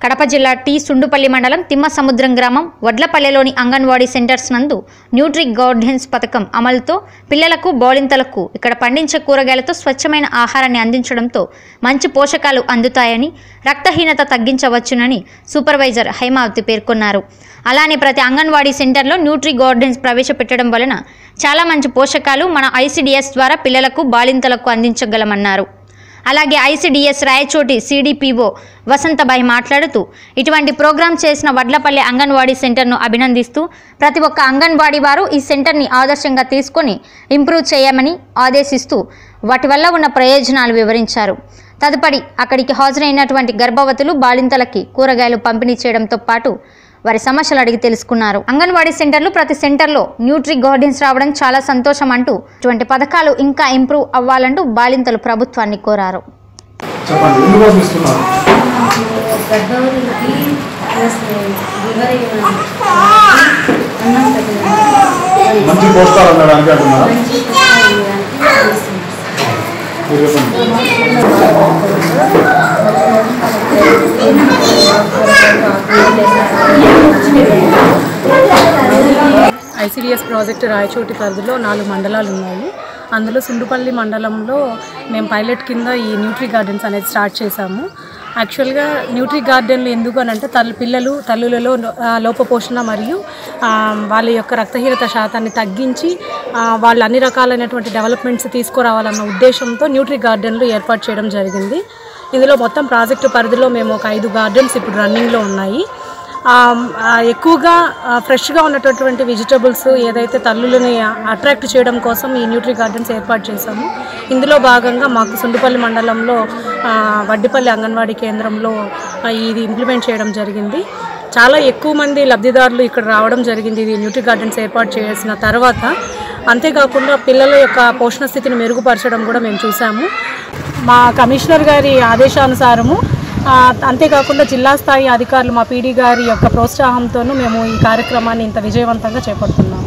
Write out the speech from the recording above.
కడప జిల్లా టీ సుండుపల్లి మండలం తిమ్మసముద్రం గ్రామం వడ్లపల్లెలోని అంగన్వాడీ సెంటర్స్ నందు న్యూట్రిక్ గార్డెన్స్ పథకం అమలుతో పిల్లలకు బాలింతలకు ఇక్కడ పండించే కూరగాయలతో స్వచ్ఛమైన ఆహారాన్ని అందించడంతో మంచి పోషకాలు అందుతాయని రక్తహీనత తగ్గించవచ్చునని సూపర్వైజర్ హైమావతి పేర్కొన్నారు. అలానే ప్రతి అంగన్వాడీ సెంటర్లో న్యూట్రిక్ గార్డెన్స్ ప్రవేశపెట్టడం వలన చాలా మంచి పోషకాలు మన ఐసిడిఎస్ ద్వారా పిల్లలకు బాలింతలకు అందించగలమన్నారు. అలాగే ఐసీడీఎస్ రాయచోటి సీడీపీఓ వసంతబాయి మాట్లాడుతూ ఇటువంటి ప్రోగ్రాం చేసిన వడ్లపల్లి అంగన్వాడీ సెంటర్ను అభినందిస్తూ ప్రతి ఒక్క అంగన్వాడీ వారు ఈ సెంటర్ని ఆదర్శంగా తీసుకొని ఇంప్రూవ్ చేయమని ఆదేశిస్తూ వాటి వల్ల ఉన్న ప్రయోజనాలు వివరించారు. తదుపరి అక్కడికి హాజరైనటువంటి గర్భవతులు బాలింతలకి కూరగాయలు పంపిణీ చేయడంతో పాటు వారి సమస్యలు అడిగి తెలుసుకున్నారు. అంగన్వాడీ సెంటర్లు ప్రతి సెంటర్లో న్యూట్రీ గార్డెన్స్ రావడం చాలా సంతోషం అంటూ ఇటువంటి పథకాలు ఇంకా ఇంప్రూవ్ అవ్వాలంటూ బాలింతలు ప్రభుత్వాన్ని కోరారు. చెప్పండి మంచి అంటున్నారా? మీరు ఐసిడిఎస్ ప్రాజెక్టు రాయచోటి పరిధిలో నాలుగు మండలాలు ఉన్నాయి. అందులో సుండుపల్లి మండలంలో మేము పైలట్ కింద ఈ న్యూట్రీ గార్డెన్స్ అనేది స్టార్ట్ చేశాము. యాక్చువల్గా న్యూట్రీ గార్డెన్లు ఎందుకు అని అంటే తల్లి పిల్లలు తల్లులలో లోపపోషణ మరియు వాళ్ళ యొక్క రక్తహీనత శాతాన్ని తగ్గించి వాళ్ళు అన్ని రకాలైనటువంటి డెవలప్మెంట్స్ తీసుకురావాలన్న ఉద్దేశంతో న్యూట్రీ గార్డెన్లు ఏర్పాటు చేయడం జరిగింది. ఇందులో మొత్తం ప్రాజెక్టు పరిధిలో మేము ఒక ఐదు గార్డెన్స్ ఇప్పుడు రన్నింగ్లో ఉన్నాయి. ఎక్కువగా ఫ్రెష్గా ఉన్నటువంటి వెజిటబుల్స్ ఏదైతే తల్లులని అట్రాక్ట్ చేయడం కోసం ఈ న్యూట్రీ గార్డెన్స్ ఏర్పాటు చేశాము. ఇందులో భాగంగా మాకు సుండుపల్లి మండలంలో వడ్డిపల్లి అంగన్వాడీ కేంద్రంలో ఇది ఇంప్లిమెంట్ చేయడం జరిగింది. చాలా ఎక్కువ మంది లబ్ధిదారులు ఇక్కడ రావడం జరిగింది ఇది న్యూట్రీ గార్డెన్స్ ఏర్పాటు చేసిన తర్వాత. అంతేకాకుండా పిల్లల యొక్క పోషణ స్థితిని మెరుగుపరచడం కూడా మేము చూసాము మా కమిషనర్ గారి ఆదేశానుసారము అంతేకాకుండా జిల్లా స్థాయి అధికారులు మా పీడీ గారి యొక్క ప్రోత్సాహంతోనూ మేము ఈ కార్యక్రమాన్ని ఇంత విజయవంతంగా చేపడుతున్నాము.